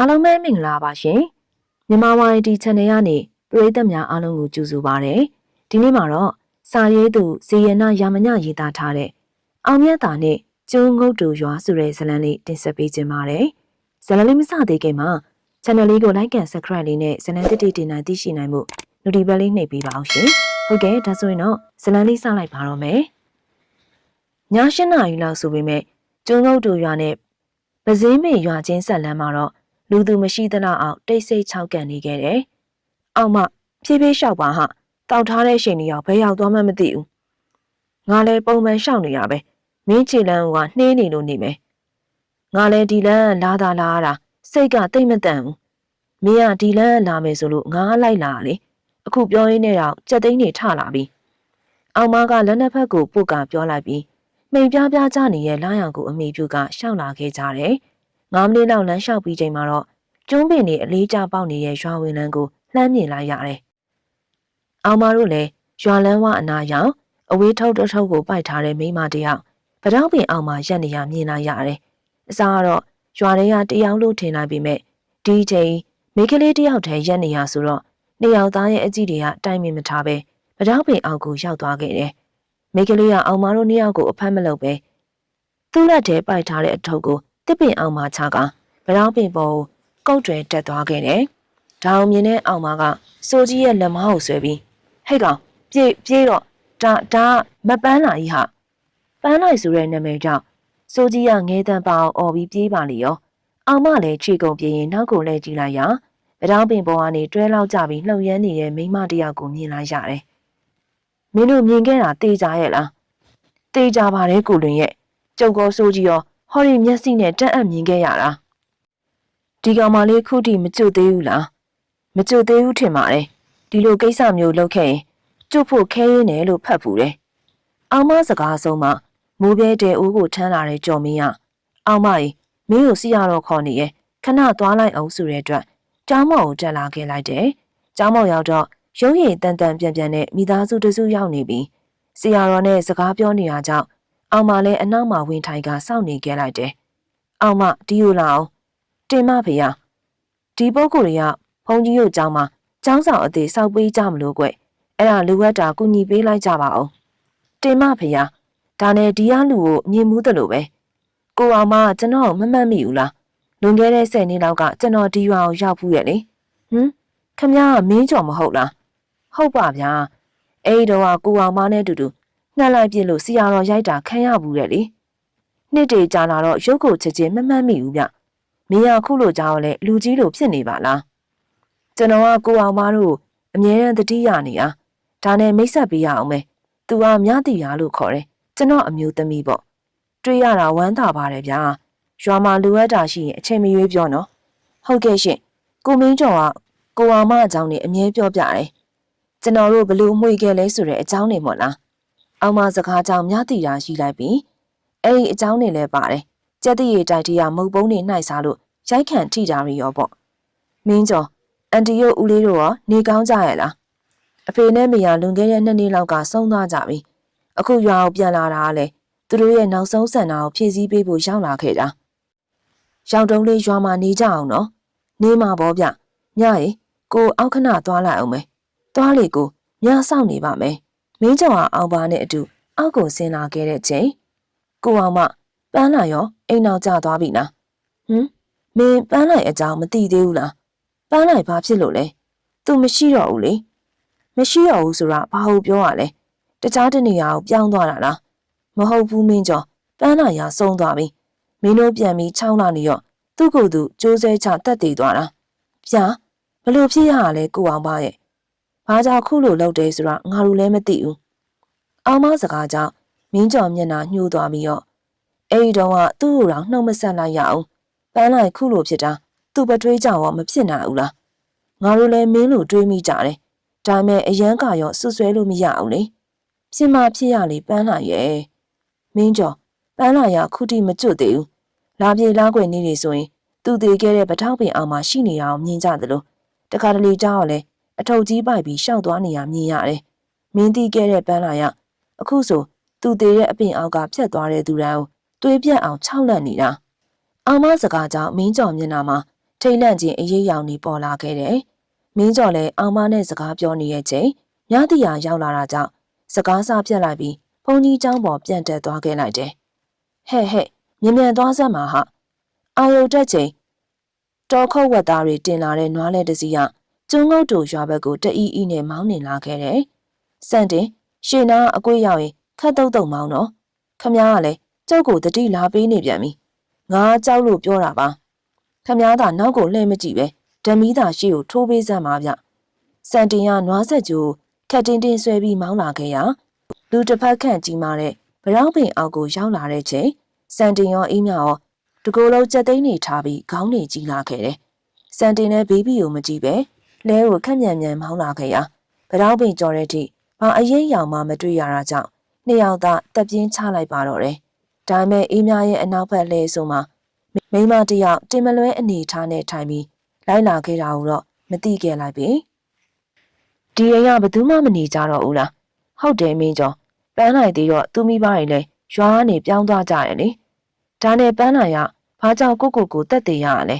အားလုံးပဲမင်္ဂလာပါရှင်မြန်မာဝိုင်ဒီ channel ကနေပရိသတ်များအားလုံးကိုကြိုဆိုပါရစေဒီနေ့မှာတော့စာရေးသူဇေယနာရာမညရေးသားထားတဲ့အောင်မြတ်တာနဲ့ကျုံငုတ်တူရွာဆိုတဲ့ဇာတ်လမ်းလေးတင်ဆက်ပေးခြင်းပါတယ်ဇာတ်လမ်းလေးမစသေးခင်မှာ channel လေးကို like and subscribe လေးနဲ့ဇာတ်လမ်းတစ်တိတင်နိုင်သိရှိနိုင်မှု notification လေးနှိပ်ပေးပါအောင်ရှင်ဟုတ်ကဲ့ဒါဆိုရင်တော့ဇာတ်လမ်းလေးစလိုက်ပါတော့မယ်ည၈နာရီလောက်ဆိုပေမဲ့ကျုံငုတ်တူရွာနဲ့ပဇင်းမေရွာချင်းဆက်လမ်းမှာတော့ လူသူမရှိသလောက်အောင်တိတ်ဆိတ်ချောက်ကန်နေခဲ့တယ်။အောက်မှဖြည်းဖြည်းလျှောက်ပါဟာတောက်ထားတဲ့ရှင်ကြီးရောက်ဘယ်ရောက်သွားမှမသိဘူး။ငါလည်းပုံမှန်လျှောက်နေရပဲ။မင်းချီလန်းကနှင်းနေလို့နေမယ်။ငါလည်းဒီလန်းလာတာလာတာစိတ်ကတိတ်မတန်ဘူး။မင်းကဒီလန်းလာမယ်ဆိုလို့ငါလိုက်လာလေ။အခုပြောရင်းနဲ့တော့ကြက်သိန်းနေထလာပြီ။အောင်မကလက်နှစ်ဖက်ကိုပုတ်ကပြောလိုက်ပြီးမိန်ပြားပြားကြနေတဲ့လာရောင်ကိုအမိပြုကရှောက်လာခဲ့ကြတယ်။ ငါးမိနစ်လောက်လမ်းလျှောက်ပြီးချိန်မှာတော့ကျွန်းပင်တွေအလေးကျပေါက်နေတဲ့ရွာဝင်လန်းကိုလှမ်းမြင်လိုက်ရတယ်။အောင်မတို့လည်းရွာလန်းဝအနာရောက်အဝေးထုတ်တထုတ်ကိုပိုက်ထားတဲ့မိန်းမတစ်ယောက်ပတောက်ပင်အောင်မရက်နေရမြင်လိုက်ရတယ်။အစားကတော့ရွာတွေကတယောက်လို့ထင်လိုက်ပေမဲ့ဒီချိန်မိန်းကလေးတစ်ယောက်တည်းရက်နေရဆိုတော့နှစ်ယောက်သားရဲ့အကြည့်တွေကတိုင်မင်မထားပဲပတောက်ပင်အောက်ကိုရောက်သွားခဲ့တယ်။မိန်းကလေးကအောင်မတို့နှစ်ယောက်ကိုအဖက်မလုပ်ပဲသူ့လက်ထဲပိုက်ထားတဲ့အထုပ်ကို တစ်ပင်အောင်မချကဗရောင်းပင်ပေါ်ကိုကုတ်တွယ်တက်သွားခဲ့တယ်။ဒါအောင်မြင်တဲ့အောင်မကစိုးကြီးရဲ့လက်မကိုဆွဲပြီးဟဲ့ကောင်ပြေးပြေးတော့ဒါဒါမပန်းလာကြီးဟာပန်းလိုက်ဆိုတဲ့နာမည်ကြောင့်စိုးကြီးကငဲတန်ပအောင်អော်ပြီးပြေးပါလေရောအောင်မလည်းခြေကုန်ပြေးရင်နောက်ကိုလဲကြည့်လိုက်ရဗရောင်းပင်ပေါ်ကနေတွဲလောက်ကြပြီးလှုပ်ရမ်းနေတဲ့မိန်းမတစ်ယောက်ကိုမြင်လိုက်ရတယ်။မင်းတို့မြင်ခဲ့တာတေးကြရဲ့လားတေးကြပါတယ်ကိုလွင်ရဲ့ကျုပ်ကောစိုးကြီးရော ဟော်ရီမျက်စိနဲ့တက်အပ်မြင်ခဲ့ရတာဒီကောင်မလေးခုထိမကြွသေးဘူးလားမကြွသေးဘူးထင်ပါတယ်ဒီလိုကိစ္စမျိုးလုပ်ခဲ့ရင်ကျွတ်ဖို့ခဲရင်းတယ်လို့ဖတ်ပူတယ်အောင်မစကားဆုံးမှမိုးပြဲတဲ့အိုးကိုထမ်းလာတဲ့ကြော်မင်းကအောင်မကြီးမင်းကိုစီရတော့ခေါ်နေရဲ့ခဏသွားလိုက်အောင်ဆိုတဲ့အတွက်ကျောင်းမော်ကိုတက်လာခဲ့လိုက်တယ်ကျောင်းမော်ရောက်တော့ရုံးရည်တန်တန်ပြန်ပြန်နဲ့မိသားစုတစုရောက်နေပြီစီရတော်နဲ့စကားပြောနေတာကြောင့် အောင်မလည်းအနောက်မှာဝင်ထိုင်ကစောင့်နေခဲ့လိုက်တယ်။အောင်မဒီလိုလာအောင်တင်မဖေရဒီပုဂ္ဂိုလ်တွေကဘုန်းကြီးတို့ကျောင်းမှာကျောင်းဆောင်အသေးစောက်ပေးကြမလို့ကွအဲ့ဒါလူဝက်တာကူညီပေးလိုက်ကြပါအောင်တင်မဖေရဒါနဲ့ဒီရလူကိုမြင်မှုတယ်လို့ပဲကိုအောင်မကျွန်တော်မမှတ်မိဘူးလားလွန်ခဲ့တဲ့10နှစ်လောက်ကကျွန်တော်ဒီရွာကိုရောက်ဘူးရဲ့လေဟမ်ခမည်းကမင်းကြော်မဟုတ်လားဟုတ်ပါဗျာအဲ့ဒီတော့ကိုအောင်မနဲ့တူတူ နှက်လိုက်ပြစ်လို့စီရတော်ရိုက်တာခံရဘူးတဲ့လေနှစ်တေကြာလာတော့ရုပ်ကိုချက်ချင်းမမှတ်မိဘူးဗျမင်းရခုလိုကြောက်လဲလူကြီးလိုဖြစ်နေပါလားကျွန်တော်ကကိုအောင်မတို့အမြဲတမ်းတတိယနေအားဒါနဲ့မိတ်ဆက်ပေးရအောင်မယ်သူကမြတိရလို့ခေါ်တယ်ကျွန်တော်အမျိုးသမီးပေါ့တွေ့ရတာဝမ်းသာပါတယ်ဗျာရွာမှာလူဝက်တာရှိရင်အချိန်မရွေးပြောနော်ဟုတ်ကဲ့ရှင်ကိုမင်းကျော်ကကိုအောင်မအကြောင်းနဲ့အမြဲပြောပြတယ်ကျွန်တော်တို့ဘလို့မှွေခဲ့လဲဆိုတဲ့အကြောင်းနေမို့လား အောင်မစကားကြောင့်မြတိရာရှိလိုက်ပြီးအဲ့ဒီအကြောင်းနေလဲပါတယ်ကြက်တရီတိုက်တရမုတ်ပုံးနေနှိုက်စားလို့ရိုက်ခံထိတာရီရောပေါ့မင်းကျော်အန်တီတို့ဦးလေးတို့ရောနေကောင်းကြရဲ့လားအဖေနဲ့မေယာလွန်ခဲ့တဲ့နှစ်နှစ်လောက်ကဆုံးသွားကြပြီအခုရွာကိုပြန်လာတာကလေသူတို့ရဲ့နောက်ဆုံးဆန္ဒကိုဖြည့်ဆည်းပေးဖို့ရောက်လာခဲ့တာရောက်တုံးလေးရွာမှာနေကြအောင်နော်နေမှာပေါ့ဗျညရေကိုအောက်ခဏသွားလိုက်အောင်မယ်သွားလေကိုညစောင့်နေပါမယ် မင်းကျော်ကအောင်ပါနဲ့အတူအောက်ကိုဆင်းလာခဲ့တဲ့ချိန်ကိုအောင်မပန်းလာရောအိမ်နောက်ကျသွားပြီလားဟမ်မင်းပန်းလိုက်အကြောင်းမသိသေးဘူးလားပန်းလိုက်ဘာဖြစ်လို့လဲသူမရှိတော့ဘူးလေမရှိတော့ဘူးဆိုတာဘာလို့ပြောရလဲတခြားတနေရာကိုပြောင်းသွားတာလားမဟုတ်ဘူးမင်းကျော်ပန်းလာရဆုံးသွားပြီမင်းတို့ပြန်ပြီးချောင်းလာနေရောသူ့ကိုယ်သူကြိုးစဲချတက်တည်သွားတာဗျာဘလို့ဖြစ်ရလဲကိုအောင်ပါရဲ့ ဘာကြောင့်ခုလိုလုပ်တယ်ဆိုတာငါတို့လည်းမသိဘူးအောင်မစကားကြောင့်မင်းကျော်မျက်နှာညှိုးသွားပြီးတော့အဲ့ဒီတော့ကသူ့ကိုတော့နှုတ်မဆက်လိုက်ရအောင်ပန်းလိုက်ခုလိုဖြစ်တာသူ့ပတွေးကြောင်ရောမဖြစ်နိုင်ဘူးလားငါတို့လည်းမင်းလိုတွေးမိကြတယ်ဒါမဲ့အရန်ကရောဆွဆွဲလို့မရအောင်လေဖြစ်မှဖြစ်ရလေပန်းလိုက်ရဲ့မင်းကျော်ပန်းလိုက်ရခုထိမကျွတ်သေးဘူးလာပြေလာွယ်နေနေဆိုရင်သူသေးခဲ့တဲ့ပထောက်ပင်အောင်မှရှိနေတာကိုမြင်ကြသလိုတခါတလေကြောက်လဲ အထုပ်ကြီးပိုက်ပြီးရှောက်သွားနေရမြင်ရတယ်။မင်းတီးခဲ့တဲ့ပန်းလာရအခုဆိုသူသေးတဲ့အပင်အောက်ကဖြတ်သွားတဲ့သူတန်းကိုတွေးပြက်အောင်ခြောက်လန့်နေတာ။အာမစကားကြောင့်မင်းကျော်မျက်နှာမှာထိတ်လန့်ခြင်းအရေးရောင်နေပေါ်လာခဲ့တယ်။မင်းကျော်လည်းအာမနဲ့စကားပြောနေတဲ့ချိန်ညတိယာရောက်လာတာကြောင့်စကားစပြက်လိုက်ပြီးဘုံကြီးเจ้าပေါ်ပြန်တက်သွားခဲ့လိုက်တယ်။ဟဲ့ဟဲ့မြန်မြန်သွားစမ်းပါဟာ။အာယုတ်တက်ချိန်တော်ခုတ်ဝက်သားတွေတင်လာတဲ့နွားလဲတစီက ကျွန်းငုတ်တူရွာဘက်ကိုတအီအီနဲ့မောင်းနေလာခဲ့တယ်။စန့်တင်ရှေနာအကွေးရောက်ရင်ခတ်တုတ်တုံမောင်းတော့ခမားကလည်းကြောက်ကိုတတိလာပေးနေပြန်ပြီ။ငါကြောက်လို့ပြောတာပါ။ခမားသာနောက်ကိုလှည့်မကြည့်ပဲဓမီသာရှေ့ကိုထိုးပေးစမ်းပါဗျ။စန့်တင်ကနွားဆက်ကျိုးခက်တင်းတင်းဆွဲပြီးမောင်းလာခဲ့ရာလူတစ်ဖက်ခန့်ကြီးမာတဲ့ဗရောက်ပင်အောက်ကိုရောက်လာတဲ့ချိန်စန်တင်ရောအေးမြရောတကိုယ်လုံးကြက်သိန်းနေထားပြီးခေါင်းနေကြီးလာခဲ့တယ်။စန်တင်နဲ့ဘေဘီကိုမကြည့်ပဲ လဲကိုခက်မြန်မြန်မောင်းလာခဲ့ရာဗရောက်ပင်ကြော်တဲ့အထိဘာအရင်ရောင်မှမတွေ့ရတာကြောင့်နှစ်ယောက်သားတက်ပြင်းချလိုက်ပါတော့တယ်။ဒါပေမဲ့အေးမြရဲ့အနောက်ဘက်လဲဆိုမှမိမတယောက်တင်မလွဲအနေထားနဲ့ထိုင်ပြီးလိုက်လာခဲ့တာကိုတော့မသိခဲ့လိုက်ပြီ။ဒီအိမ်ကဘယ်သူမှမနေကြတော့ဘူးလား။ဟုတ်တယ်မင်းကျော်ပန်းလိုက်သေးတော့သူမိဘတွေလည်းရွာကနေပြောင်းသွားကြတယ်လေဒါနဲ့ပန်းလာရဘာကြောင့်ကိုကိုကိုတက်သေးရလဲ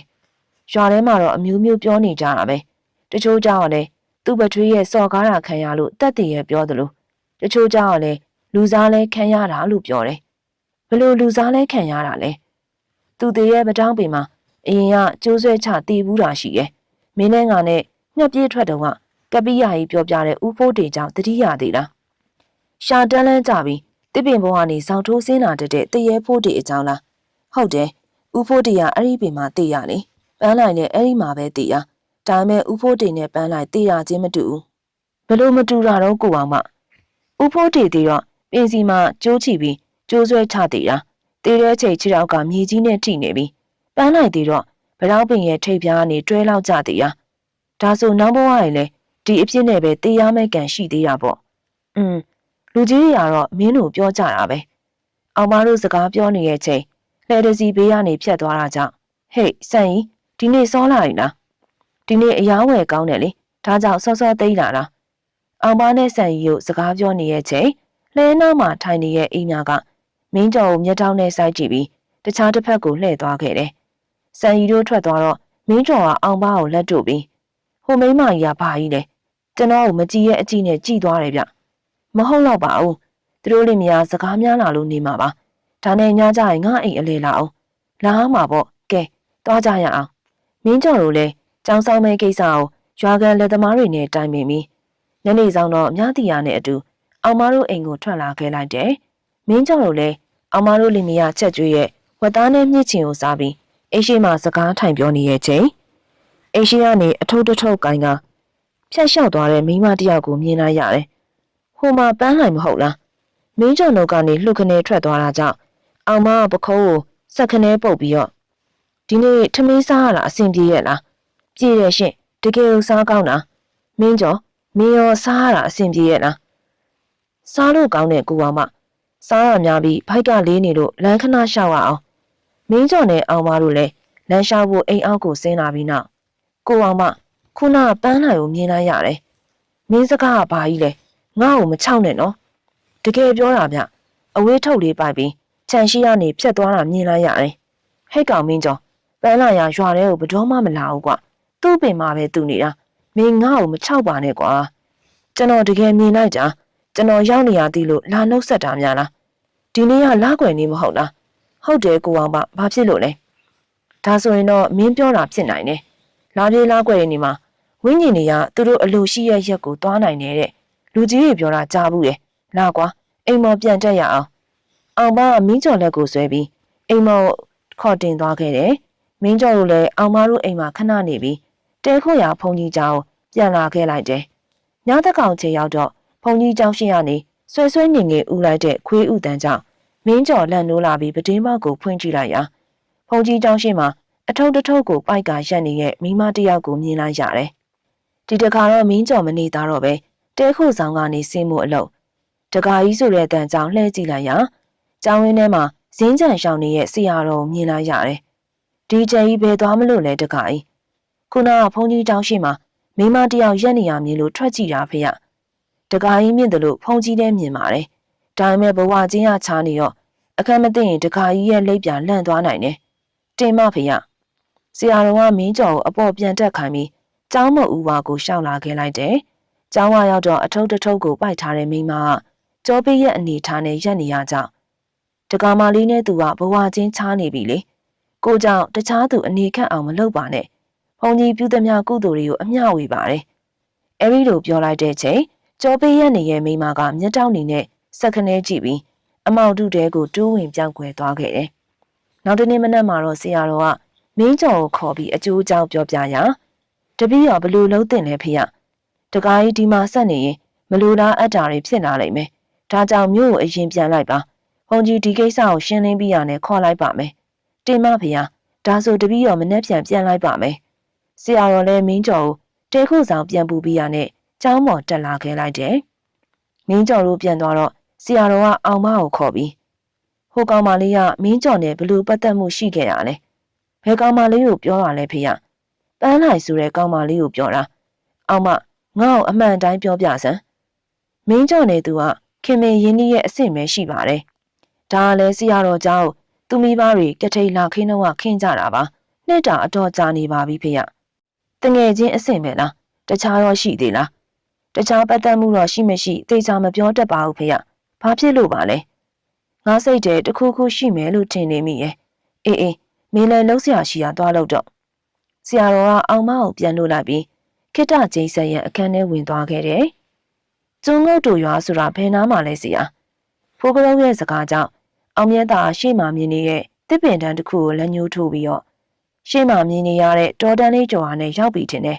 ရွာထဲမှာတော့အမျိုးမျိုးပြောနေကြတာပဲ တချို့ကြောင့်လည်းသူ့ပထွေးရဲ့စော်ကားတာခံရလို့တက်သေးရဲ့ပြောသလိုတချို့ကြောင့်လည်းလူစားလဲခံရတာလို့ပြောတယ်ဘလို့လူစားလဲခံရတာလဲသူတည်းရဲ့ပတောင်းပင်မှာအရင်ကကျိုးဆွဲချတည်ဘူးတာရှိရဲ့မင်းနဲ့ငါနဲ့ငှက်ပြေးထွက်တော့ကကပိယာကြီးပြောပြတဲ့ဥဖိုးတေကြောင့်တတိယသေးလားရှာတန်းလန်းကြပြီးတစ်ပင်ဘုံကနေစောင်းထိုးစင်းလာတဲ့တရေဖို့တီအကြောင်းလားဟုတ်တယ်ဥဖို့တီကအဲ့ဒီပင်မှာတည်ရလေပန်းလိုက်နဲ့အဲ့ဒီမှာပဲတည်ရ ဒါပေမဲ့ဥဖို့တီနဲ့ပန်းလိုက်တည်ရခြင်းမတူဘူးဘလို့မတူတာတော့ကိုအောင်မဥဖို့တီတည်တော့ပင်စီမှာကျိုးချပြီးကျိုးဆွဲချတည်တာတည်တဲ့ချိန်ခြေထောက်ကမြေကြီးနဲ့ထိနေပြီပန်းလိုက်တည်တော့ဗရောက်ပင်ရဲ့ထိပ်ပြားကနေတွဲလောက်ကြတည်ရဒါဆိုနောက်ဘဝရင်လေဒီအဖြစ်နဲ့ပဲတည်ရမယ့်ကံရှိသေးတာပေါ့อืมလူကြီးတွေကတော့မင်းတို့ပြောကြတာပဲအောင်မတို့စကားပြောနေတဲ့ချိန်လှဲတစီဘေးကနေဖြတ်သွားတာကြောင့်ဟေ့ဆန်ကြီးဒီနေ့စောလာပြီလား ဒီနေ့အယောင်းဝယ်ကောင်းတယ်လေဒါကြောင့်စောစောသိလာတာအောင်မနဲ့ဆန်ကြီးကိုစကားပြောနေတဲ့ချိန်လှဲနားမှာထိုင်နေတဲ့အိမ်များကမင်းကျော်ကိုမျက်တောင်းနဲ့စိုက်ကြည့်ပြီးတခြားတစ်ဖက်ကိုလှည့်သွားခဲ့တယ်ဆန်ကြီးတို့ထွက်သွားတော့မင်းကျော်ကအောင်မကိုလက်တို့ပြီးဟိုမိမကြီးကဘာကြီးလဲကျွန်တော်ကိုမကြည့်ရဲ့အကြည့်နဲ့ကြည့်သွားတယ်ဗျမဟုတ်တော့ပါဘူးသူတို့လင်မယားစကားများလာလို့နေမှာပါဒါနဲ့ညကြရင်ငါအိမ်အလေလာအောင်လာမှာပေါ့ကဲသွားကြရအောင်မင်းကျော်တို့လည်း ကြောင်းဆောင်မဲကိစ္စကိုရွာကန်လက်သမားတွေနဲ့တိုင်ပင်ပြီးညနေဆောင်တော့မြတီယာနဲ့အတူအောင်မတို့အိမ်ကိုထွက်လာခဲ့လိုက်တယ်မင်းကျော်တို့လည်းအောင်မတို့လင်မယားချက်ကျွေးရဲ့ဝတ်သားနဲ့မြင့်ချင်ကိုစားပြီးအိရှိမှစကားထိုင်ပြောနေရဲ့ချိန်အိရှိကနေအထုပ်တထုပ်ကိုင်းကဖြတ်လျှောက်သွားတဲ့မိန်းမတစ်ယောက်ကိုမြင်လိုက်ရတယ်ဟိုမှာပန်းလိုက်မဟုတ်လားမင်းကျော်တို့ကနေလှုပ်ခနဲထွက်သွားတာကြောင့်အောင်မကပခိုးကိုစက်ခနဲပုတ်ပြီးတော့ဒီနေ့ထမင်းစားရတာအဆင်ပြေရဲ့လား ပြေတယ်ရှင်တကယ်ကိုစားကောင်းတာမင်းကျော်မင်းရောစားရတာအဆင်ပြေရဲ့လားစားလို့ကောင်းတဲ့ကိုအောင်မစားရများပြီးဖိုက်ကလေးနေလို့လမ်းခဏလျှောက်ရအောင်မင်းကျော်နဲ့အောင်မတို့လည်းလမ်းလျှောက်ဖို့အိမ်အောက်ကိုဆင်းလာပြီးနောက်ကိုအောင်မခုနပန်းလိုက်ကိုမြင်လိုက်ရတယ်မင်းစကားကဘာကြီးလဲငါ့ကိုမချောက်နဲ့နော်တကယ်ပြောတာဗျအဝေးထုတ်လေးပိုက်ပြီးခြံရှိကနေဖြတ်သွားတာမြင်လိုက်ရတယ်ဟဲ့ကောင်မင်းကျော်ပန်းလာရရွာထဲကိုဘတော်မှမလာဘူးကွာ သူ့ပင်မှာပဲသူနေတာမင်းငါ့ကိုမချောက်ပါနဲ့ကွာကျွန်တော်တကယ်မြင်လိုက်ကြကျွန်တော်ရောက်နေရသည်လို့လာနှုတ်ဆက်တာများလားဒီနေ့ကလာွယ်နေမဟုတ်လားဟုတ်တယ်ကိုအောင်ပါဘာဖြစ်လို့လဲဒါဆိုရင်တော့မင်းပြောတာဖြစ်နိုင်တယ်လာပြေးလာွယ်နေမှာဝင်းကျင်တွေကသူတို့အလိုရှိရဲ့ရက်ကိုသွားနိုင်နေတဲ့လူကြီးတွေပြောတာကြားဘူးလေလာကွာအိမ်မော်ပြန်တက်ရအောင်အောင်မကမင်းကျော်လက်ကိုဆွဲပြီးအိမ်မော်ခေါ်တင်သွားခဲ့တယ်မင်းကျော်တို့လည်းအောင်မတို့အိမ်မှာခဏနေပြီး တဲခို့ရာဘုံကြီးကျောင်းပြန်လာခဲ့လိုက်တယ်။ညသက်ကောင်ချေရောက်တော့ဘုံကြီးကျောင်းရှင်းရနေဆွဲဆွဲနေငယ်ဥလိုက်တဲ့ခွေးဥတန်းကြောင့်မင်းကျော်လန့်နိုးလာပြီးပတင်းပေါက်ကိုဖွင့်ကြည့်လိုက်ရာဘုံကြီးကျောင်းရှင်းမှာအထုပ်တထုပ်ကိုပိုက်ကရက်နေတဲ့မိမတယောက်ကိုမြင်လိုက်ရတယ်။ဒီတခါတော့မင်းကျော်မနေသားတော့ပဲတဲခို့ဆောင်ကနေဆင်းမှုအလုပ်တကာကြီးဆိုတဲ့အတန်ကြောင့်လှည့်ကြည့်လိုက်ရာကျောင်းရင်းထဲမှာဇင်းကြံရှောင်းနေတဲ့ဆရာတော်မြင်လိုက်ရတယ်။ဒီချိန်ကြီးဘယ်သွားမလို့လဲတကာကြီး ခုနကဘုန်းကြီးတောင်းရှိမှာမိမတယောက်ရက်နေရမြင်လို့ထွက်ကြည့်တာဖေရတကာကြီးမြင်တယ်လို့ဘုန်းကြီးလည်းမြင်ပါတယ်ဒါပေမဲ့ဘဝချင်းရချားနေရောအခက်မသိရင်တကာကြီးရဲ့လက်ပြလန့်သွားနိုင်တယ်တင်မဖေရဆရာတော်ကမင်းကျော်ကိုအပေါ်ပြန်တက်ခိုင်းပြီးကျောင်းမဦးဝါကိုရှောက်လာခဲ့လိုက်တယ်။ကျောင်းဝရောက်တော့အထုပ်တစ်ထုပ်ကိုပိုက်ထားတဲ့မိန်းမကကြောပေးရဲ့အနေထားနဲ့ရက်နေရကြောင်းတက္ကမလေးနဲ့သူကဘဝချင်းချားနေပြီလေ။ကိုကြောင့်တခြားသူအနေခန့်အောင်မလုပ်ပါနဲ့။ ဘုံကြီးပြုသမျှကုသိုလ်တွေကိုအမျှဝေပါတယ်။အဲဒီလိုပြောလိုက်တဲ့ချိန်ကြောပေးရက်နေရဲ့မိန်းမကမျက်တောက်နေနဲ့စက်ခနဲကြည့်ပြီးအမောက်တုတဲကိုတိုးဝင်ပြောင်းခွဲသွားခဲ့တယ်။နောက်တနေ့မနက်မှာတော့ဆရာတော်ကမင်းကျော်ကိုခေါ်ပြီးအကျိုးအကြောင်းပြောပြရာတပည့်ရောဘလို့လုံးတင်လဲဖေရတကားကြီးဒီမှာဆက်နေရင်မလိုလားအပ်တာတွေဖြစ်လာလိမ့်မယ်ဒါကြောင့်မြို့ကိုအရင်ပြန်လိုက်ပါဘုံကြီးဒီကိစ္စကိုရှင်းလင်းပြီးရနဲ့ခေါ်လိုက်ပါမယ်တင်မဖေရဒါဆိုတပည့်ရောမနှက်ပြန်ပြန်လိုက်ပါမယ် ဆရာတော်လည်းမင်းကျော်ကိုတဲခုဆောင်ပြန်ပူပြီးရနဲ့ကျောင်းပေါ်တက်လာခဲ့လိုက်တယ်မင်းကျော်တို့ပြန်သွားတော့ဆရာတော်ကအောင်မကိုခေါ်ပြီးဟိုကောင်မလေးကမင်းကျော်နဲ့ဘလို့ပတ်သက်မှုရှိခဲ့ရလဲဘယ်ကောင်မလေးကိုပြောတာလဲဖေရပန်းလိုက်ဆိုတဲ့ကောင်မလေးကိုပြောတာအောင်မငါ့ကိုအမှန်တိုင်းပြောပြစမ်းမင်းကျော်နေသူကခင်မင်းရင်းနှီးရဲ့အစ်စ်ပဲရှိပါတယ်ဒါကလည်းဆရာတော်เจ้าသူမိဘတွေကထိန်လာခင်းတော့ခင်းကြတာပါနှစ်တာအတော်ကြာနေပါပြီဖေရ တငယ်ချင်းအစ်စ်ပဲလားတခြားတော့ရှိသေးလားတခြားပတ်သက်မှုတော့ရှိမရှိသိချာမပြောတတ်ပါဘူးဖေရဘာဖြစ်လို့ပါလဲငါစိတ်ထဲတခုခုရှိမယ်လို့ထင်နေမိရဲ့အေးအေးမင်းလည်းလှုပ်ရှားရှိရသွားလို့တော့ဆရာတော်ကအောင်မကိုပြန်လို့လိုက်ပြီးခိတ္တကျိန်ဆက်ရဲ့အခန်းထဲဝင်သွားခဲ့တယ်။ကျုံငုတ်တို့ရွာဆိုတာဘယ်နားမှာလဲဆရာ။ဖိုးကလုံးရဲ့စကားကြောင့်အောင်မြတ်သာရှေ့မှာမြင်နေတဲ့တစ်ပင်တန်းတစ်ခုကိုလက်ညှိုးထိုးပြီးတော့ ရှေ့မှာမြင်နေရတဲ့တော်တန်းလေးကျော်ဟာနဲ့ရောက်ပြီထင်တယ်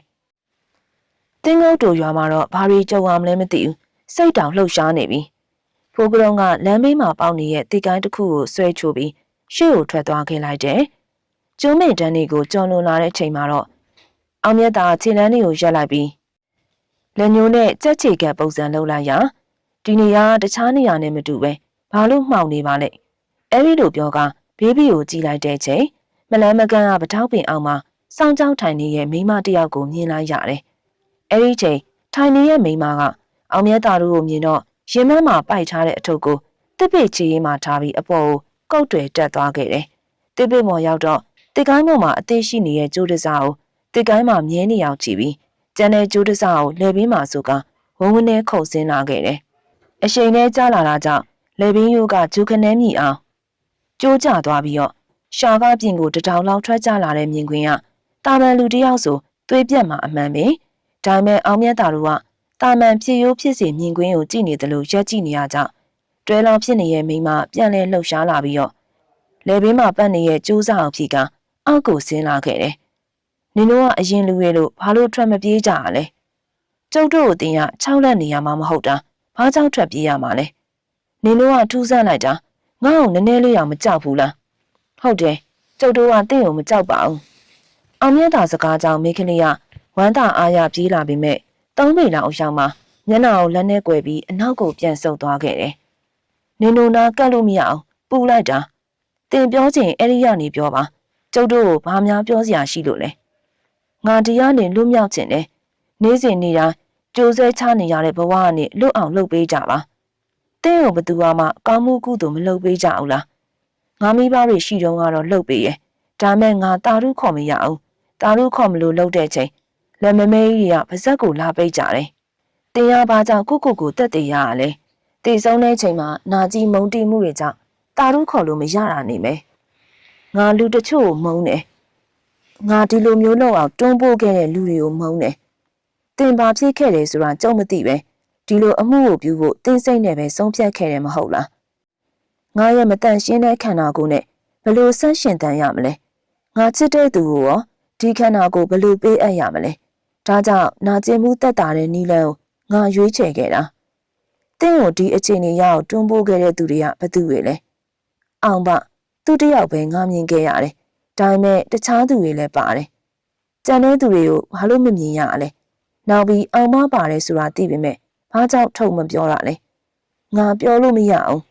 ။တင်းငုတ်တို့ရွာမှာတော့ဘာတွေကြုံအောင်လဲမသိဘူး။စိတ်တောင်လှုပ်ရှားနေပြီ။ဖိုးကလုံးကလမ်းဘေးမှာပေါက်နေတဲ့တိကိုင်းတစ်ခုကိုဆွဲချိုးပြီးရှေ့ကိုထွက်သွားခဲ့လိုက်တယ်။ကျုံးမိန်တန်းတွေကိုကြော်လွန်လာတဲ့ချိန်မှာတော့အောင်မြတ်သာခြေလမ်းတွေကိုရက်လိုက်ပြီးလက်ညိုးနဲ့ကြက်ချေကပ်ပုံစံလုပ်လိုက်ရာဒီနေရာတခြားနေရာနဲ့မတူပဲဘာလို့မှောင်နေပါလဲအဲ့ဒီလိုပြောကဘေးဘီကိုကြည့်လိုက်တဲ့ချိန် မလန်းမကန်းကပထောက်ပင်အောင်မှာစောင်းကြောင်းထိုင်နေတဲ့မိမတယောက်ကိုမြင်လိုက်ရတယ်အဲ့ဒီချိန်ထိုင်နေတဲ့မိမကအောင်မြတ်သာတို့ကိုမြင်တော့ရင်မမှာပိုက်ထားတဲ့အထုပ်ကိုတစ်ပိတ်ချီရင်မှာထားပြီးအပေါ်ကိုကုတ်တွေတက်သွားခဲ့တယ်တစ်ပိတ်မော်ရောက်တော့တစ်ကိုင်းပေါ်မှာအသေးရှိနေတဲ့ကျိုးတစားကိုတစ်ကိုင်းမှာမြဲနေအောင်ကြည့်ပြီးကျန်တဲ့ကျိုးတစားကိုလေပင်းမှာဆိုကဝုန်းဝန်းနဲ့ခုတ်ဆင်းလာခဲ့တယ်။အရှိန်နဲ့ကြားလာတာကြောင့်လေပင်းရိုးကဂျူခနဲမြည်အောင်ကျိုးကျသွားပြီးတော့ ရှာကပြင်ကိုတထောင်လောက်ထွက်ကြလာတဲ့မြင်ကွင်းကတာမန်လူတယောက်ဆိုသွေးပြက်မှာအမှန်ပဲ။ဒါပေမဲ့အောင်မြတ်တာတို့ကတာမန်ဖြစ်ရိုးဖြစ်စီမြင်ကွင်းကိုကြည့်နေတယ်လို့ရက်ကြည့်နေရကြောင်းတွဲလောင်ဖြစ်နေတဲ့မိမပြန်လဲလှုပ်ရှားလာပြီးတော့လေပင်းမှာပတ်နေတဲ့ကျိုးစားအောင်ဖြစ်ကအောက်ကိုဆင်းလာခဲ့တယ်။နင်တို့ကအရင်လူတွေလို့ဘာလို့ထွက်မပြေးကြရလဲ။ကျုပ်တို့ကိုတင်ရ6လက်နေရမှာမဟုတ်တာ။ဘာကြောင့်ထွက်ပြေးရမှာလဲ။နင်တို့ကထူးဆန်းလိုက်တာငါ့ကိုနည်းနည်းလေးတော့မကြောက်ဘူးလား။ ဟုတ်တယ်။ကျုပ်တို့ကတင့်ကိုမကြောက်ပါဘူး။အောင်မြတ်တာစကားကြောင့်မိခလေးကဝမ်းသာအားရပြေးလာပြီးမဲ့သုံးမိလောက်အရောက်မှာမျက်နှာကိုလက်နဲ့ကွယ်ပြီးအနောက်ကိုပြန်ဆုပ်သွားခဲ့တယ်။နင်တို့နာကတ်လို့မရအောင်ပူလိုက်တာ။တင်ပြောချင်အဲ့ဒီကနေပြောပါ။ကျုပ်တို့ကိုဘာများပြောစရာရှိလို့လဲ။ငါတရားနဲ့လွတ်မြောက်ခြင်းနဲ့နေ့စဉ်နေ့တိုင်းကြိုးဆဲချနေရတဲ့ဘဝကနေလွတ်အောင်လုပ်ပေးကြပါ။တင်းကိုဘသူမှကောင်းမှုကုသိုလ်မလုပ်ပေးကြဘူးလား။ ငါမိဘတွေရှိတုန်းကတော့လုပ်ပေးရဲ့။ဒါမဲ့ငါတာရုခေါ်မရအောင်။တာရုခေါ်မလို့လုပ်တဲ့ချိန်လက်မမဲကြီးကပါဇက်ကိုလာပိတ်ကြတယ်။တင်ရပါကြောင့်ကိုကိုကိုတက်တည်ရရလဲ။တေဆုံးတဲ့ချိန်မှာနာကြီးမုံတီမှုတွေကြောင့်တာရုခေါ်လို့မရတာနေမယ်။ငါလူတချို့ကိုမုန်းတယ်။ငါဒီလိုမျိုးလောက်အောင်တွန်းပို့ခဲ့တဲ့လူတွေကိုမုန်းတယ်။တင်ပါဖြစ်ခဲ့တယ်ဆိုတာကြုံမသိပဲဒီလိုအမှုကိုပြုဖို့တင်းစိတ်နဲ့ပဲဆုံးဖြတ်ခဲ့တယ်မဟုတ်လား။ ငါရဲ့မတန်ရှင်းတဲ့ခန္ဓာကိုယ်နဲ့ဘယ်လိုဆက်ရှင်တန်ရမလဲ။ငါချစ်တဲ့သူကိုရောဒီခန္ဓာကိုယ်ဘယ်လိုပေးအပ်ရမလဲ။ဒါကြောင့်နာကျင်မှုတက်တာတဲ့နီလန်ကိုငါရွေးချယ်ခဲ့တာ။တင်းကိုဒီအချိန်ကြီးရအောင်တွန်းပို့ခဲ့တဲ့သူတွေကဘသူတွေလဲ။အောင်ပါသူတယောက်ပဲငါမြင်ခဲ့ရတယ်။ဒါပေမဲ့တခြားသူတွေလည်းပါတယ်။ကြံတဲ့သူတွေကိုဘာလို့မမြင်ရလဲ။နောက်ပြီးအောင်မပါတယ်ဆိုတာသိပေမဲ့ဘာကြောင့်ထုတ်မပြောတာလဲ။ငါပြောလို့မရအောင်။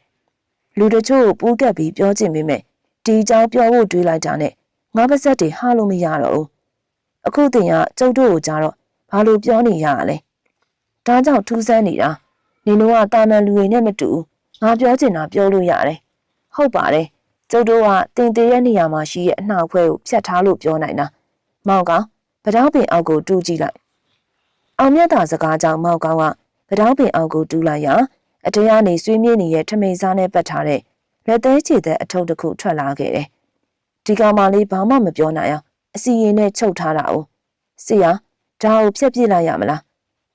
လူတချို့ကိုပူးကပ်ပြီးပြောချင်ပေမဲ့ဒီအကြောင်းပြောဖို့တွေးလိုက်တာနဲ့ငါပါဇက်တွေဟာလို့မရတော့ဘူး။အခုတင်ကကျုပ်တို့ကိုကြားတော့ဘာလို့ပြောနေရရလဲ။ဒါကြောင့်ထူးဆန်းနေတာ။နင်တို့ကတာမန်လူတွေနဲ့မတူဘူး။ငါပြောချင်တာပြောလို့ရတယ်။ဟုတ်ပါတယ်ကျုပ်တို့ကတင်တရဲ့နေရာမှာရှိရဲ့အနှောက်ဖွဲကိုဖြတ်ထားလို့ပြောနိုင်တာမောင်ကောင်ပတောင်းပင်အောက်ကိုတူးကြည့်လိုက်အောင်မြတ်တာစကားကြောင့်မောင်ကောင်ကပတောင်းပင်အောက်ကိုတူးလိုက်ရာ အတဲကနေဆွေးမြေ့နေတဲ့ထမိန်စားနဲ့ပတ်ထားတဲ့လက်သေးချေတဲ့အထုပ်တစ်ခုထွက်လာခဲ့တယ်ဒီကောင်မလေးဘာမှမပြောနိုင်အောင်အစီရင်နဲ့ချုပ်ထားတာ哦စီယာဒါကိုဖျက်ပြစ်လိုက်ရမလား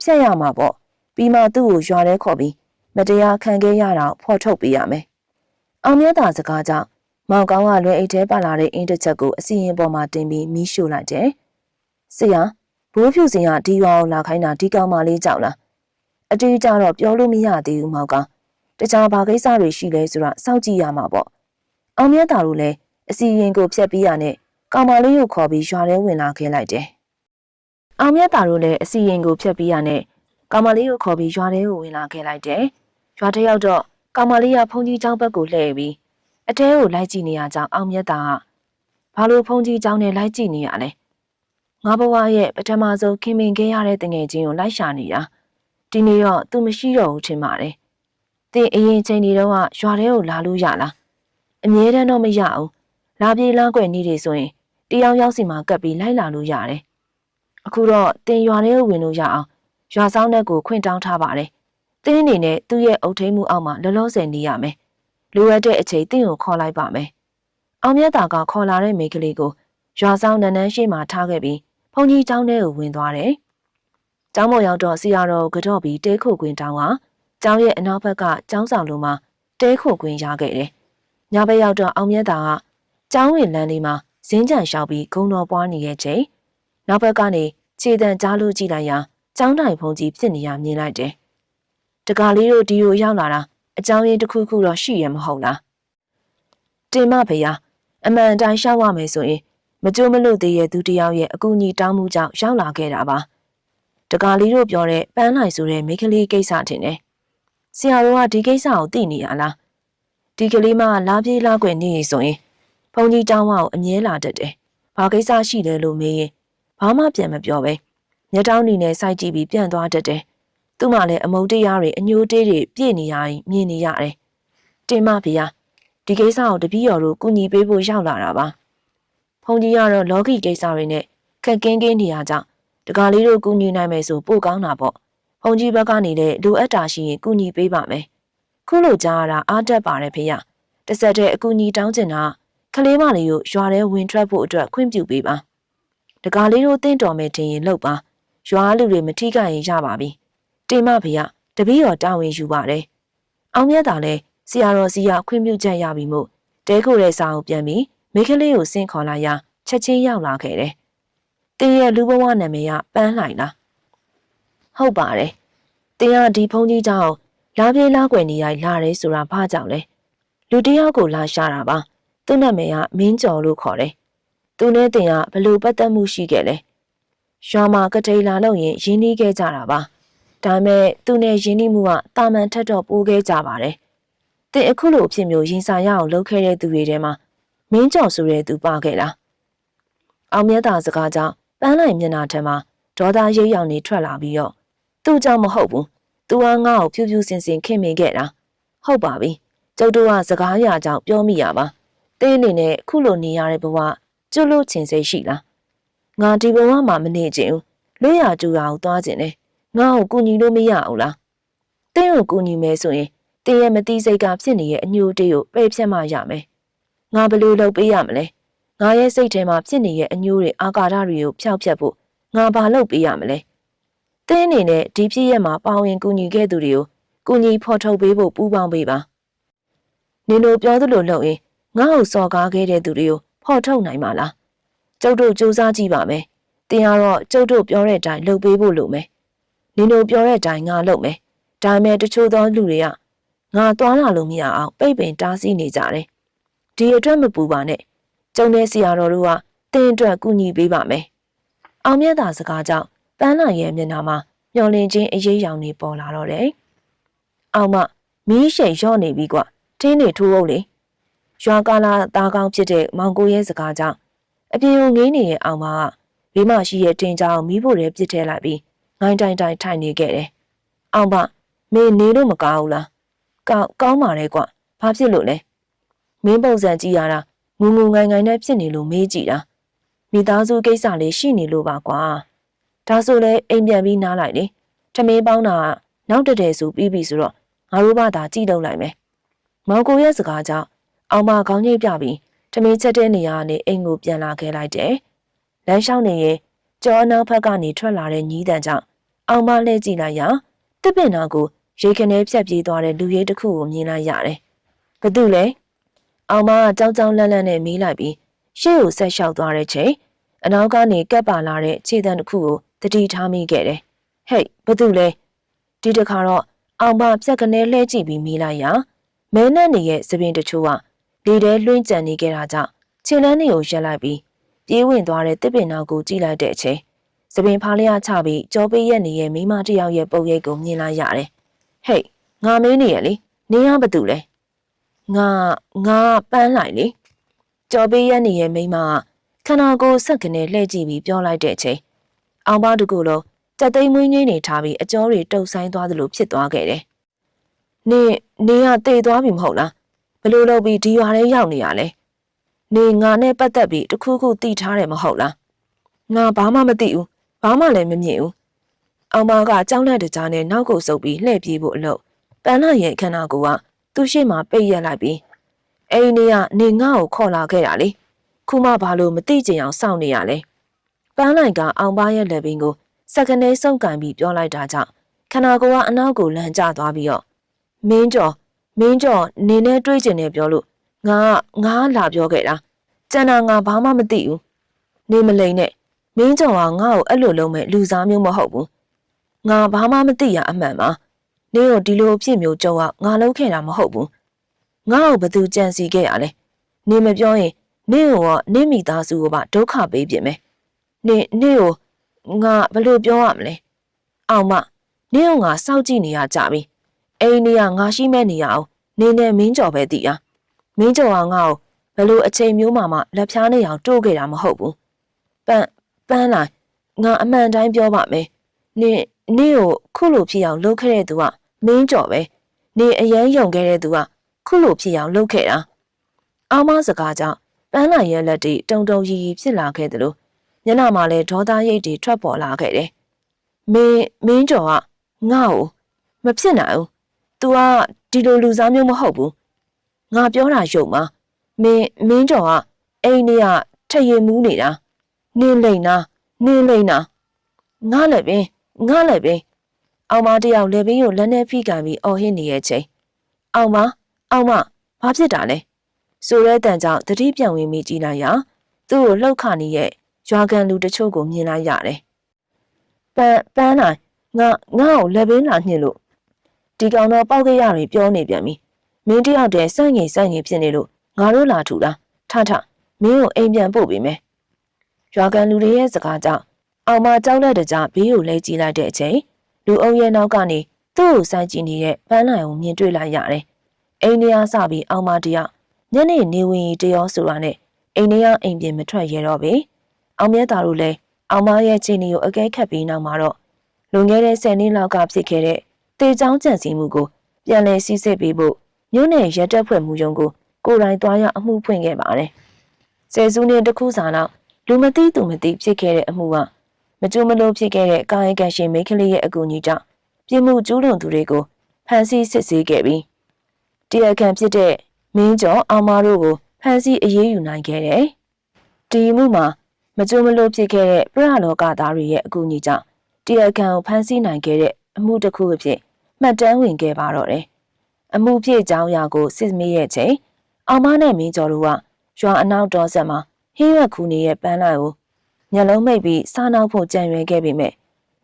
ဖျက်ရမှာပေါ့ပြီးမှသူ့ကိုရွာထဲခေါ်ပြီးမတရားခံခဲ့ရတာကိုဖော်ထုတ်ပေးရမယ်အောင်မြတ်တာစကားကြောင့်မောင်ကောင်းကလွယ်အိတ်ထဲပါလာတဲ့အင်းတစ်ချက်ကိုအစီရင်ပေါ်မှာတင်ပြီးမီးရှို့လိုက်တယ်။ဆရာဘိုးဖြူစင်ကဒီရွာကိုလာခိုင်းတာဒီကောင်မလေးကြောက်လား။ အတီးကြတော့ပြောလို့မရသေးဘူးမောင်ကောင်း။တခြားဘာကိစ္စတွေရှိလဲဆိုတာစောင့်ကြည့်ရမှာပေါ့။အောင်မြတ်တာတို့လည်းအစီရင်ကိုဖျက်ပြီးရနဲ့ကောင်မလေးကိုခေါ်ပြီးရွာထဲဝင်လာခဲ့လိုက်တယ်။အောင်မြတ်တာတို့လည်းအစီရင်ကိုဖျက်ပြီးရနဲ့ကောင်မလေးကိုခေါ်ပြီးရွာထဲကိုဝင်လာခဲ့လိုက်တယ်။ရွာထဲရောက်တော့ကောင်မလေးကဖုန်ကြီးเจ้าဘက်ကိုလှည့်ပြီးအတဲကိုလိုက်ကြည့်နေရကြောင်းအောင်မြတ်တာကဘာလို့ဖုန်ကြီးเจ้าနဲ့လိုက်ကြည့်နေရလဲငါဘဝရဲ့ပထမဆုံးခင်မင်ခဲ့ရတဲ့တငယ်ချင်းကိုလိုက်ရှာနေတာ ဒီနေ့တော့ तू မရှိတော့ဘူးထင်ပါတယ်တင်အရင်ချိန်တွေတော့ရွာထဲကိုလာလို့ရလားအမြဲတမ်းတော့မရအောင်လာပြေးလမ်းကွယ်နေတယ်ဆိုရင်တယောက်ယောက်စီမှာကပ်ပြီးလိုက်လာလို့ရတယ်အခုတော့တင်ရွာထဲကိုဝင်လို့ရအောင်ရွာဆောင်တဲ့ကိုခွင့်တောင်းထားပါတယ်တင်းအနေနဲ့သူ့ရဲ့အုပ်ထိန်းမှုအောက်မှာလောလောဆယ်နေရမယ်လိုအပ်တဲ့အချိန်တင့်ကိုခေါ်လိုက်ပါမယ်။အောင်မြတ်တာကခေါ်လာတဲ့မိန်းကလေးကိုရွာဆောင်နန်းနန်းရှိမှထားခဲ့ပြီးဘုန်းကြီးကျောင်းထဲကိုဝင်သွားတယ်။ ကျောင်းပေါ်ရောက်တော့ဆရာတော်ကတော့ပြီးတဲခုကွင်းတောင်းကကျောင်းရဲ့အနောက်ဘက်ကကျောင်းဆောင်လုံးမှာတဲခုကွင်းရခဲ့တယ်။ညဘက်ရောက်တော့အောင်မြတ်တာကကျောင်းဝင်လမ်းလေးမှာဇင်းကြံလျှောက်ပြီးဂုံတော်ပွားနေရဲ့ချိန်နောက်ဘက်ကနေခြေတံကြားလို့ကြည့်လိုက်ရာကျောင်းတိုင်ဖုန်ကြီးဖြစ်နေရမြင်လိုက်တယ်။တကားလေးတို့ဒီကိုရောက်လာတာအကြောင်းရင်းတစ်ခုခုတော့ရှိရမဟုတ်လားတင်မဖေယာအမှန်တိုင်းရှောက်ရမယ်ဆိုရင်မကြိုးမလို့သေးရဲ့သူတယောက်ရဲ့အကူအညီတောင်းမှုကြောင့်ရောက်လာခဲ့တာပါ တကားလေးတို့ပြောတဲ့ပန်းလိုက်ဆိုတဲ့မိကလေးကိစ္စတင်တယ်ဆရာတော်ကဒီကိစ္စကိုသိနေရလားဒီကလေးမလာပြေးလာွယ်နေဆိုရင်ဘုန်းကြီးတောင်းမကိုအမြဲလာတတ်တယ်ဘာကိစ္စရှိတယ်လို့မေးရင်ဘာမှပြန်မပြောပဲမျက်တောင်းနေနဲ့စိုက်ကြည့်ပြီးပြန်သွားတတ်တယ်သူ့မှာလည်းအမုန်းတရားတွေအညှိုးတေးတွေပြည့်နေရရင်မြင်နေရတယ်။တင်မဖေယားဒီကိစ္စကိုတပည့်တော်တို့ကူညီပေးဖို့ရောက်လာတာပါ။ဖုန်ကြီးကတော့လောကီကိစ္စတွေနဲ့ခက်ကင်းကင်းနေရကြောင်း တကားလေးတို့ကူညီနိုင်မယ်ဆိုပို့ကောင်းတာပေါ့။ဖုန်ကြီးဘက်ကနေလည်းလိုအပ်တာရှိရင်ကူညီပေးပါမယ်။ခုလိုကြားရတာအားတက်ပါတယ်ဖေယား။တစ်ဆက်တည်းအကူညီတောင်းချင်တာကလေးမလေးကိုရွာထဲဝင်ထွက်ဖို့အတွက်ခွင့်ပြုပေးပါ။တကားလေးတို့တင့်တော်မယ်ထင်ရင်လုပ်ပါ။ရွာလူတွေမထိခိုက်ရင်ရပါပြီ။တေမဖေရတပည့်တော်တာဝန်ယူပါတယ်။အောင်မြတ်တာလည်းဆရာတော်စီကခွင့်ပြုချက်ရပြီမို့တဲခိုတဲ့စာကိုပြန်ပြီးမိခလေးကိုဆင့်ခေါ်လာရာချက်ချင်းရောက်လာခဲ့တယ်။ တင်းရဲ့လူဘဝနာမည်ကပန်းလှိုင်လား။ဟုတ်ပါတယ်။တင်းကဒီဖုန်းကြီးကြောင့်လာပြေးလာွယ်နေရိုက်လာတယ်ဆိုတာဘာကြောင့်လဲ။လူတယောက်ကိုလာရှာတာပါ။သူ့နာမည်ကမင်းကျော်လို့ခေါ်တယ်။သူနဲ့တင်ကဘလို့ပတ်သက်မှုရှိခဲ့လဲ။ရွာမှာကတိလာလို့ရင်ရင်းနှီးခဲ့ကြတာပါ။ဒါမဲ့သူနဲ့ယင်းနှိမှုကတာမန်ထက်တော့ပိုးခဲ့ကြပါတယ်။တင်အခုလိုအဖြစ်မျိုးရင်ဆိုင်ရအောင်လုပ်ခဲ့တဲ့သူတွေထဲမှာမင်းကျော်ဆိုတဲ့သူပါခဲ့လား။အောင်မြတ်တာစကားကြောင့် ပန်းလိုက်မျက်နှာထဲမှာဒေါသရိပ်ရောင်နေထွက်လာပြီးတော့သူ့ကြောင့်မဟုတ်ဘူး။ तू ကငါ့ကိုဖြူဖြူစင်စင်ခင်မိခဲ့တာ။ဟုတ်ပါပြီ။ကျုပ်တို့ကစကားရကြောင့်ပြောမိရပါ။တင်းအနေနဲ့ခုလိုနေရတဲ့ဘဝကျွတ်လို့ချင်စိတ်ရှိလား။ငါဒီဘဝမှာမနေချင်ဘူး။လွတ်ရကြူရအောင်သွားချင်တယ်ငါ့ကိုကူညီလို့မရအောင်လားတင်းကိုကူညီမယ်ဆိုရင်တင်းရဲ့မတိစိတ်ကဖြစ်နေရဲ့အညိုတေးကိုပယ်ဖြတ်မှရမယ်ငါဘယ်လိုလုပ်ပေးရမလဲ ငါရဲ့စိတ်ထဲမှာဖြစ်နေရဲ့အညိုးတွေအာကာဒတွေကိုဖျောက်ဖျက်ဖို့ငါဘာလုပ်ပေးရမလဲတင်းအနေနဲ့ဒီဖြစ်ရက်မှာပါဝင်ကူညီခဲ့သူတွေကိုကူညီဖော်ထုတ်ပေးဖို့ပူးပေါင်းပေးပါနင်တို့ပြောသလိုလုပ်ရင်ငါ့ကိုစော်ကားခဲ့တဲ့သူတွေကိုဖော်ထုတ်နိုင်မှာလားကျုပ်တို့စူးစမ်းကြည့်ပါမယ်တင်ကတော့ကျုပ်တို့ပြောတဲ့အတိုင်းလုပ်ပေးဖို့လိုမယ်နင်တို့ပြောတဲ့အတိုင်းငါလုပ်မယ်ဒါပေမဲ့တချို့သောလူတွေကငါသွားလာလို့မရအောင်ပိတ်ပင်တားဆီးနေကြတယ်ဒီအတွက်မပူပါနဲ့ ကျုံတဲ့ဆရာတော်တို့ကတင်းအတွက်ကူညီပေးပါမယ်အောင်မြတ်သာစကားကြောင့်ပန်းလာရဲ့မျက်နှာမှာမျောလင်းချင်းအရေးရောင်နေပေါ်လာတော့တယ်အောင်မမီးရှိန်ရော့နေပြီကွထင်းနေထိုးဖို့လေရွာကာလာသားကောင်းဖြစ်တဲ့မောင်ကိုရဲ့စကားကြောင့်အပြင်ကိုငေးနေတဲ့အောင်မကဘေးမရှိရဲ့တင်ကြောင်မီးဖို့ရဲပြစ်ထဲလိုက်ပြီးငိုင်းတိုင်းတိုင်းထိုင်နေခဲ့တယ်။အောင်ပါမင်းနေလို့မကောင်းဘူးလား။ကောင်းကောင်းပါလေကွ။ဘာဖြစ်လို့လဲမင်းပုံစံကြည့်ရတာ ငူငူငိုင်ငိုင်နဲ့ဖြစ်နေလို့မေးကြည့်တာမိသားစုကိစ္စလေးရှိနေလို့ပါကွာဒါဆိုလဲအိမ်ပြန်ပြီးနားလိုက်လေထမင်းပေါင်းတာကနောက်တစ်တယ်ဆိုပြီးပြီဆိုတော့ငါတို့ဘာသာကြည့်တော့လိုက်မယ်မောင်ကိုရဲ့စကားကြောင့်အောင်မခေါင်းညိတ်ပြပြီးထမင်းချက်တဲ့နေရာကနေအိမ်ကိုပြန်လာခဲ့လိုက်တယ်လမ်းလျှောက်နေရင်ကျောအနောက်ဘက်ကနေထွက်လာတဲ့ညီးတန်ကြောင့်အောင်မလှည့်ကြည့်လိုက်ရာတစ်ပင်နာကိုရေခနဲဖြတ်ပြေးသွားတဲ့လူရဲတစ်ခုကိုမြင်လိုက်ရတယ်ဘသူလဲ အောင်မကကြောက်ကြောက်လန့်လန့်နဲ့မေးလိုက်ပြီးရှေ့ကိုဆက်လျှောက်သွားတဲ့ချိန်အနောက်ကနေကပ်ပါလာတဲ့ခြေတံတစ်ခုကိုတတိထားမိခဲ့တယ်ဟေ့ဘသူလဲဒီတခါတော့အောင်မဖြတ်ကနေလှည့်ကြည့်ပြီးမေးလိုက်ရာမဲနဲ့နေရဲ့သပင်တချို့ကလေထဲလွှင့်ကြံနေခဲ့တာကြောင့်ခြေလန်းတွေကိုရက်လိုက်ပြီးပြေးဝင်သွားတဲ့တစ်ပင်နောက်ကိုကြည့်လိုက်တဲ့အချိန်သပင်ဖားလျားချပြီးကြောပေးရက်နေရဲ့မိမတစ်ယောက်ရဲ့ပုံရိပ်ကိုမြင်လိုက်ရတယ်ဟေ့ငါမင်းနေရလေနင်းရဘသူလဲ ငါငါပန်းလိုက်လေကြော်ပေးရက်နေရဲ့မိမကခန္ဓာကိုယ်ဆက်ကနေလှည့်ကြည့်ပြီးပြောလိုက်တဲ့အချိန်အောင်ပါတကူလုံးကြက်သိမ်းမွေးငိမ့်နေထားပြီးအကျော်တွေတုပ်ဆိုင်သွားသလိုဖြစ်သွားခဲ့တယ်။နေနေကတေသွားပြီမဟုတ်လားဘလို့လုပ်ပြီးဒီရွာထဲရောက်နေရလဲနေငါနဲ့ပတ်သက်ပြီးတခုခုတိထားတယ်မဟုတ်လားငါဘာမှမသိဘူးဘာမှလည်းမမြင်ဘူးအောင်ပါကကြောင်းလက်တကြားနဲ့နောက်ကိုစုပ်ပြီးလှည့်ပြေးဖို့အလုပ်ပန်းလာရဲ့ခန္ဓာကိုယ်က သူ့ရှေ့မှာပိတ်ရက်လိုက်ပြီးအဲ့ဒီနေ့ကနေငါ့ကိုခေါ်လာခဲ့တာလေခုမှဘာလို့မသိချင်အောင်စောင့်နေရလဲပန်းလိုက်ကအောင်ပါရဲ့လက်ပင်ကိုစက္ကနဲစုံကန်ပြီးပြောလိုက်တာကြောင့်ခန္ဓာကိုယ်ကအနောက်ကိုလန်ကျသွားပြီးတော့မင်းကျော်မင်းကျော်နေနဲ့တွေးကျင်နေပြောလို့ငါငါလာပြောခဲ့တာကျန်တာငါဘာမှမသိဘူးနေမလိန်နဲ့မင်းကျော်ကငါ့ကိုအဲ့လိုလုံးမဲ့လူစားမျိုးမဟုတ်ဘူးငါဘာမှမသိရအမှန်ပါ နေကိုဒီလိုအဖြစ်မျိုးကြောကငါလုပ်ခဲ့တာမဟုတ်ဘူးငါ့ကိုဘသူကြံစီခဲ့ရလဲနေမပြောရင်နေကိုကနေမိသားစုကိုပါဒုက္ခပေးပြင်မယ်နေနေကိုငါဘယ်လိုပြောရမလဲအောင်မနေကိုငါစောက်ကြည့်နေရကြပြီအိမ်နေကငါရှိမဲ့နေရအောင်နေနဲ့မင်းကျော်ပဲတည်အားမင်းကျော်ကငါ့ကိုဘယ်လိုအချိန်မျိုးမှမှလက်ဖြားနေအောင်တိုးခဲ့တာမဟုတ်ဘူးပန်းပန်းလိုက်ငါအမှန်တိုင်းပြောပါမယ်နေနေကိုခုလိုဖြစ်အောင်လုပ်ခဲ့တဲ့သူက မင်းကျော်ပဲနေအရန်ယုံခဲ့တဲ့သူကခုလိုဖြစ်အောင်လုပ်ခဲ့တာအောင်မစကားကြောင့်ပန်းလိုက်ရဲ့လက်တွေတုံတုံရီရီဖြစ်လာခဲ့တယ်လို့ညနာမှာလည်းဒေါသရိတ်တွေထွက်ပေါ်လာခဲ့တယ်မင်းမင်းကျော်ကငါ့ကိုမဖြစ်နိုင်ဘူး तू ကဒီလိုလူစားမျိုးမဟုတ်ဘူးငါပြောတာယုံမှာမင်းမင်းကျော်ကအိမ်နေကထရင်မူးနေတာနင်းလိမ့်နာနင်းလိမ့်နာငါလည်းပင်ငါလည်းပင် အောင်မတယောက်လေပင်ကိုလက်နဲ့ဖိကန်ပြီးအော်ဟစ်နေရဲ့ချိန်အောင်မအောင်မဘာဖြစ်တာလဲဆိုရဲတန်ကြောင့်တတိပြန်ဝင်မိကြည့်လိုက်ရာသူ့ကိုလှုပ်ခါနေရဲ့ရွာကန်လူတချို့ကိုမြင်လိုက်ရတယ်ပန်းပန်းနိုင်ငါငါ့ကိုလက်ပင်လာညှစ်လို့ဒီကောင်တော့ပောက်ကြရတွေပြောနေပြန်ပြီမင်းတယောက်တည်းစန့်ငင်စန့်ငင်ဖြစ်နေလို့ငါတို့လာထူတာထထမင်းကိုအိမ်ပြန်ပို့ပေးမယ်ရွာကန်လူတွေရဲ့စကားကြောင့်အောင်မကြောက်တဲ့တကြဘေးကိုလဲကြည့်လိုက်တဲ့အချိန် လူအုံရဲ့နောက်ကနေသူ့ကိုစိုက်ကြည့်နေတဲ့ပန်းနိုင်ကိုမြင်တွေ့လိုက်ရတယ်အိမ်နေရစပြီးအောင်မတယောက်ညနေနေဝင်တရောဆိုတာနဲ့အိမ်နေရအိမ်ပြင်မထွက်ရတော့ပဲအောင်မြတ်သားတို့လည်းအောင်မရဲ့ခြေနေကိုအကဲခတ်ပြီးနောက်မှာတော့လွန်ခဲ့တဲ့10နှစ်လောက်ကဖြစ်ခဲ့တဲ့တေချောင်းကြံစည်မှုကိုပြန်လည်စီစစ်ပေးဖို့မြို့နယ်ရက်တက်ဖွဲ့မှုယုံကိုကိုယ်တိုင်သွားရအမှုဖွင့်ခဲ့ပါတယ်။ဆယ်စုနှစ်တစ်ခုစာနောက်လူမသိသူမသိဖြစ်ခဲ့တဲ့အမှုက မကြိုမလို့ဖြစ်ခဲ့တဲ့ကာယကံရှင်မိန်းကလေးရဲ့အကူအညီကြောင့်ပြစ်မှုကျူးလွန်သူတွေကိုဖမ်းဆီးစစ်ဆေးခဲ့ပြီးတရားခံဖြစ်တဲ့မင်းကျော်အောင်မတို့ကိုဖမ်းဆီးအရေးယူနိုင်ခဲ့တယ်။ဒီမှုမှာမကြိုမလို့ဖြစ်ခဲ့တဲ့ပရလောကသားတွေရဲ့အကူအညီကြောင့်တရားခံကိုဖမ်းဆီးနိုင်ခဲ့တဲ့အမှုတစ်ခုအဖြစ်မှတ်တမ်းဝင်ခဲ့ပါတော့တယ်။အမှုဖြစ်အကြောင်းအရာကိုစစ်မေးရဲ့ချိန်အောင်မနဲ့မင်းကျော်တို့ကရွာအနောက်တော်ဆက်မှာဟင်းရွက်ခူနေရဲ့ပန်းလိုက်ကို ညလုံးမိတ်ပြီးစားနောက်ဖို့ကြံရွယ်ခဲ့ပေမဲ့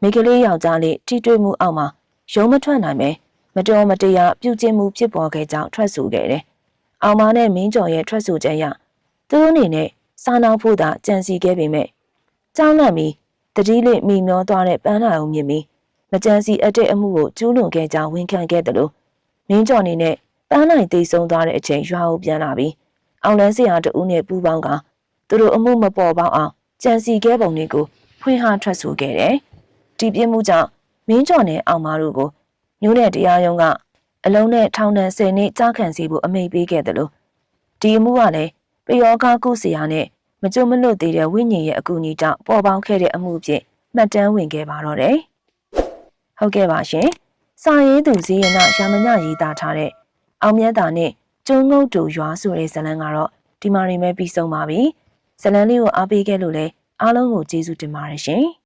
မိကလေးယောက်ျားလေးထိတွေ့မှုအောက်မှာရုံးမထွက်နိုင်ပဲမတော်မတရားပြုကျင့်မှုဖြစ်ပေါ်ခဲ့ကြောင်းထွက်ဆိုခဲ့တယ်။အောင်မနဲ့မင်းကျော်ရဲ့ထွက်ဆိုချက်အရသူတို့အနေနဲ့စားနောက်ဖို့သာကြံစီခဲ့ပေမဲ့ကြောင်းလန့်ပြီးတတိလေးမိမျောသွားတဲ့ပန်းလိုက်ကိုမြင်ပြီးမကြံစီအပ်တဲ့အမှုကိုကျူးလွန်ခဲ့ကြောင်းဝန်ခံခဲ့တယ်လို့မင်းကျော်အနေနဲ့ပန်းနိုင်သိဆုံးသွားတဲ့အချိန်ရွာကိုပြန်လာပြီးအောင်လန်းစရာတဦးနဲ့ပူးပေါင်းကသူတို့အမှုမပေါ်ပေါက်အောင် ကြံစီခဲ့ပုံတွေကိုဖွင့်ဟထွက်ဆိုခဲ့တယ်။ဒီပြစ်မှုကြောင့်မင်းကျော်နဲ့အောင်မတို့ကိုမျိုးနဲ့တရားရုံးကအလုံးနဲ့ထောင်ဒဏ်10နှစ်ကြာခံစီဖို့အမိန့်ပေးခဲ့တယ်လို့ဒီအမှုကလည်းပယောဂကုဆရာနဲ့မကြုံမလွတ်သေးတဲ့ဝိညာဉ်ရဲ့အကူအညီကြောင့်ပေါ်ပေါက်ခဲ့တဲ့အမှုအဖြစ်မှတ်တမ်းဝင်ခဲ့ပါတော့တယ်။ဟုတ်ကဲ့ပါရှင်။စာရေးသူဇေယနာရာမညရေးသားထားတဲ့အောင်မြတ်တာနဲ့ကျုံငုတ်တူရွာဆိုတဲ့ဇာတ်လမ်းကတော့ဒီမှာနေမဲ့ပြီးဆုံးပါပြီ။ ဇာတ်လမ်းလေးကိုအားပေးခဲ့လို့လည်းအားလုံးကိုကျေးဇူးတင်ပါတယ်ရှင်။